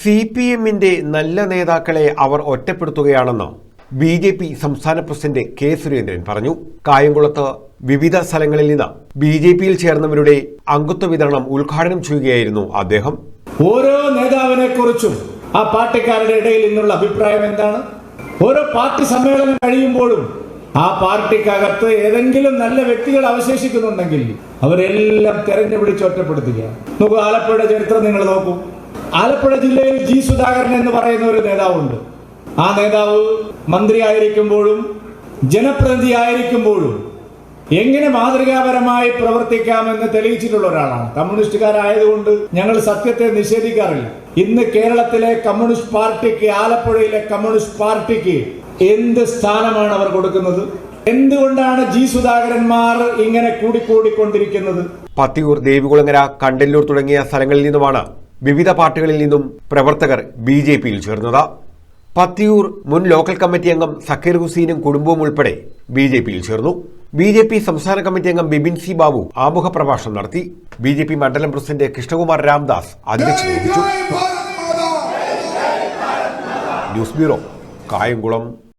C P എമ്മിന്റെ നല്ല നേതാക്കളെ അവർ ഒറ്റപ്പെടുത്തുകയാണെന്ന് ബി ജെ പി സംസ്ഥാന പ്രസിഡന്റ് കെ സുരേന്ദ്രൻ പറഞ്ഞു. കായംകുളത്ത് വിവിധ സ്ഥലങ്ങളിൽ നിന്ന് ബി ജെ പിയിൽ ചേർന്നവരുടെ അംഗത്വ വിതരണം ഉദ്ഘാടനം ചെയ്യുകയായിരുന്നു അദ്ദേഹം. ഓരോ നേതാവിനെ കുറിച്ചും ആ പാർട്ടിക്കാരുടെ ഇടയിൽ നിന്നുള്ള അഭിപ്രായം എന്താണ്? ഓരോ പാർട്ടി സമ്മേളനം കഴിയുമ്പോഴും ആ പാർട്ടിക്കകത്ത് ഏതെങ്കിലും നല്ല വ്യക്തികൾ അവശേഷിക്കുന്നുണ്ടെങ്കിൽ അവരെല്ലാം തെരഞ്ഞുപിടിച്ച് ഒറ്റപ്പെടുത്തുക. നോക്കൂ ആലപ്പുഴയുടെ ചരിത്രം നിങ്ങൾ നോക്കൂ. ആലപ്പുഴ ജില്ലയിൽ ജി സുധാകരൻ എന്ന് പറയുന്ന ഒരു നേതാവുണ്ട്. ആ നേതാവ് മന്ത്രിയായിരിക്കുമ്പോഴും ജനപ്രതിനിധി ആയിരിക്കുമ്പോഴും എങ്ങനെ മാതൃകാപരമായി പ്രവർത്തിക്കാമെന്ന് തെളിയിച്ചിട്ടുള്ള ഒരാളാണ്. കമ്മ്യൂണിസ്റ്റുകാരായതുകൊണ്ട് ഞങ്ങൾ സത്യത്തെ നിഷേധിക്കാറില്ല. ഇന്ന് കേരളത്തിലെ കമ്മ്യൂണിസ്റ്റ് പാർട്ടിക്ക് ആലപ്പുഴയിലെ കമ്മ്യൂണിസ്റ്റ് പാർട്ടിക്ക് എന്ത് സ്ഥാനമാണ് അവർ കൊടുക്കുന്നത്? എന്തുകൊണ്ടാണ് ജി സുധാകരന്മാർ ഇങ്ങനെ കൂടിക്കൂടിക്കൊണ്ടിരിക്കുന്നത്? പത്തിയൂർ ദേവികുളങ്ങര കണ്ടല്ലൂർ തുടങ്ങിയ സ്ഥലങ്ങളിൽ നിന്നുമാണ് വിവിധ പാർട്ടികളിൽ നിന്നും പ്രവർത്തകർ ബി ജെ പിയിൽ ചേർന്നത്. പത്തിയൂർ മുൻ ലോക്കൽ കമ്മിറ്റി അംഗം സക്കീർ ഹുസൈനും കുടുംബവും ഉൾപ്പെടെ ബി ജെ പിയിൽ ചേർന്നു. ബി ജെ പി സംസ്ഥാന കമ്മിറ്റി അംഗം ബിബിൻ സി ബാബു ആമുഖ പ്രഭാഷണം നടത്തി. ബി ജെ പി മണ്ഡലം പ്രസിഡന്റ് കൃഷ്ണകുമാർ രാംദാസ് അധ്യക്ഷത വഹിച്ചു. News bureau Kayamkulam.